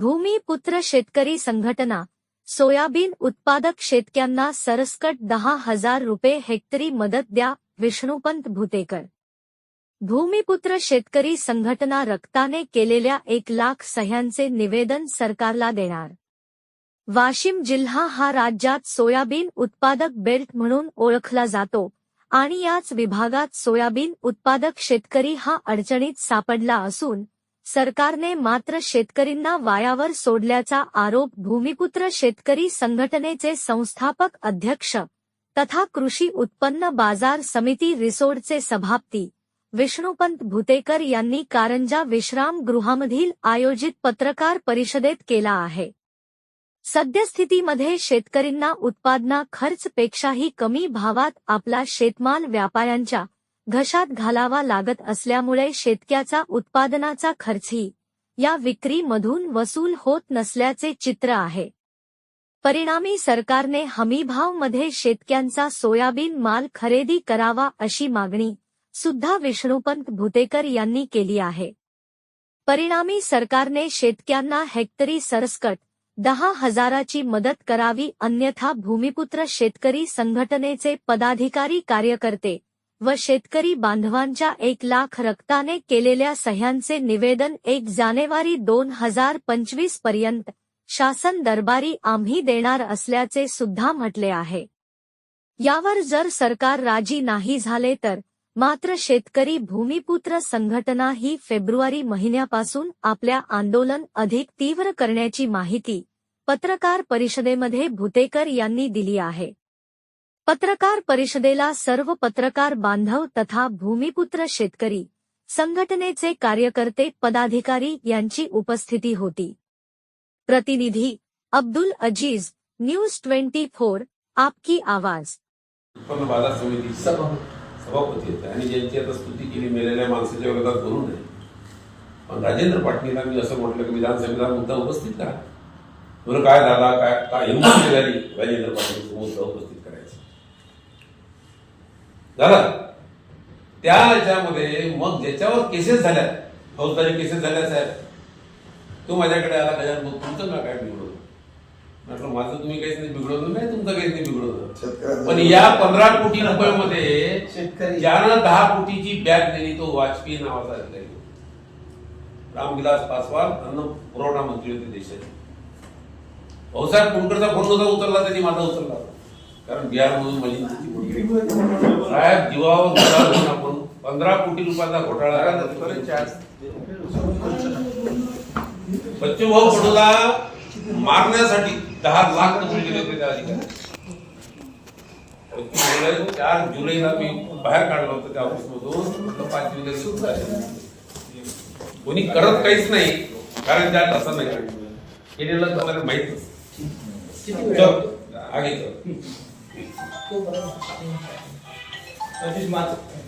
भूमिपुत्र शेतकरी संघटना सोयाबीन उत्पादक शेतक्यांना सरसकट दहा हजार रुपये हेक्टरी मदत द्या विष्णुपंत भुतेकर. भूमिपुत्र शेतकरी संघटना रक्ताने केलेल्या एक लाख सह्यांचे निवेदन सरकारला देणार. वाशिम जिल्हा हा राज्यात सोयाबीन उत्पादक बेल्ट म्हणून ओळखला जातो आणि याच विभागात सोयाबीन उत्पादक शेतकरी हा अडचणीत सापडला असून सरकारने मात्र शेतकरींना वायावर सोडल्याचा आरोप भूमिपुत्र शेतकरी संघटनेचे संस्थापक अध्यक्ष तथा कृषी उत्पन्न बाजार समिती रिसोडचे सभापती विष्णुपंत भुतेकर यांनी कारंजा विश्रामगृहामधील आयोजित पत्रकार परिषदेत केला आहे. सद्यस्थितीमध्ये शेतकरींना उत्पादना खर्चपेक्षाही कमी भावात आपला शेतमाल व्यापाऱ्यांच्या घशात घालावा लागत असल्यामुळे शेतक्याचा उत्पादनाचा खर्चही या विक्रीमधून वसूल होत नसल्याचे चित्र आहे. परिणामी सरकारने हमीभावमध्ये शेतक्यांचा सोयाबीन माल खरेदी करावा अशी मागणी सुद्धा विष्णुपंत भुतेकर यांनी केली आहे. परिणामी सरकारने शेतक्यांना हेक्टरी सरसकट दहा हजाराची मदत करावी अन्यथा भूमिपुत्र शेतकरी संघटनेचे पदाधिकारी कार्यकर्ते व शेतकरी बांधवांच्या एक लाख रक्ताने केलेल्या सह्यांचे निवेदन एक जानेवारी दोन हजार पंचवीसपर्यंत शासन दरबारी आम्ही देणार असल्याचे सुद्धा म्हटले आहे. यावर जर सरकार राजी नाही झाले तर मात्र शेतकरी भूमिपुत्र संघटना ही फेब्रुवारी महिन्यापासून आपल्या आंदोलन अधिक तीव्र करण्याची माहिती पत्रकार परिषदेमध्ये भुतेकर यांनी दिली आहे. पत्रकार परिषदेला सर्व पत्रकार बांधव तथा भूमिपुत्र शेतकरी संघटनेचे कार्यकर्ते पदाधिकारी यांची उपस्थिती होती. प्रतिनिधी Abdul Aziz news twenty four आपकी आवाज. उत्पन्न बाजार समिती सभापती होते आणि ज्यांची आता स्तुती केली मेलेल्या माणसाच्या विरोधात करू नये. पण राजेंद्र पाटणीला मी असं म्हटलं की विधानसभेला मुद्दा उपस्थित करा. बरं काय झाला काय काय हिंमत झाली राजेंद्र पाटणीचा मुद्दा उपस्थित करायचा? झाला. त्या याच्यामध्ये मग ज्याच्यावर केसेस झाल्या फौजदारी केसेस झाल्या साहेब. तो माझ्याकडे आला गजान मग तुमचं ना काय बिघडवलं? म्हटलं माझं तुम्ही काहीच नाही बिघडवलं नाही तुमचं काहीच नाही बिघडवलं. पण या पंधरा कोटी रुपयामध्ये शेतकरी. ज्यानं दहा कोटीची बॅग दिली तो वाजपेयी नावाचा अधिकारी रामविलास पासवान अन्न पुरवठा मंत्री होते देशाचे. भाऊसाहेब कुलकरचा फोन नव्हता उचलला त्यांनी माझा उचलला कारण बिहारमधून माझी तिची मुलगी साहेब जीवावर घोटाळा घेऊन आपण पंधरा कोटी रुपयाचा घोटाळा बच्चूभाऊ भाऊ मारण्यासाठी दहा लाख रुपये गेले होते त्या अधिकारी. चार जुलैला मी बाहेर काढलं होतं त्या ऑफिसमधून. पाच जुलै सुरू झाले. कोणी करत काहीच नाही कारण त्यात असं नाही. केलेलं तुम्हाला माहीत चल आगे quebrando. Eu desmato.